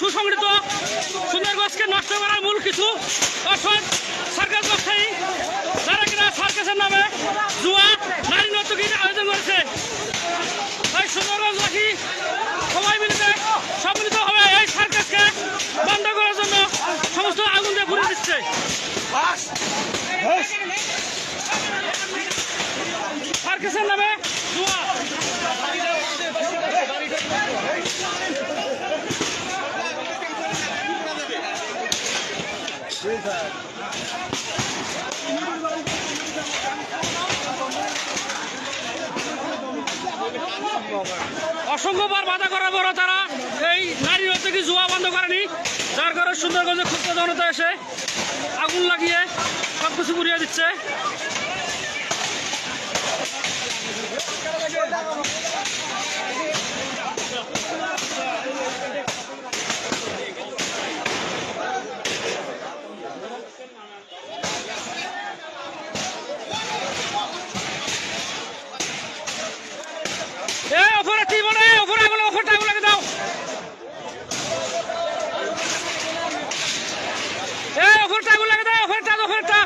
সুসংগঠিত। সুন্দরগঞ্জকে নষ্ট করার মূল কিছু অসৎ সরকার ব্যবসায়ী যারা কিনা সার্কাসের নামে জুয়া, নারী নর্তকীর আয়োজন করেছে। তাই সুন্দরগঞ্জবাসী সবাই মিলে সম্মিলিত হবে এই সার্কাসকে বন্ধ করার জন্য সমস্ত আগুন দিয়ে ঘুরে দিচ্ছে। সার্কাসের নামে জুয়া। অসংখ্যবার বাধা করার পরও তারা এই নারী থেকে জুয়া বন্ধ করেনি? যার কারণে সুন্দরগঞ্জে ক্ষুদ্র জনতা এসে আগুন লাগিয়ে সব কিছু পুড়িয়ে দিচ্ছে। ওখানে তুই বলে ওখানে বলে ওখানটা ওগুলোকে দাও ওখানটা ওগুলোকে দাও ওখানটা ওখানটা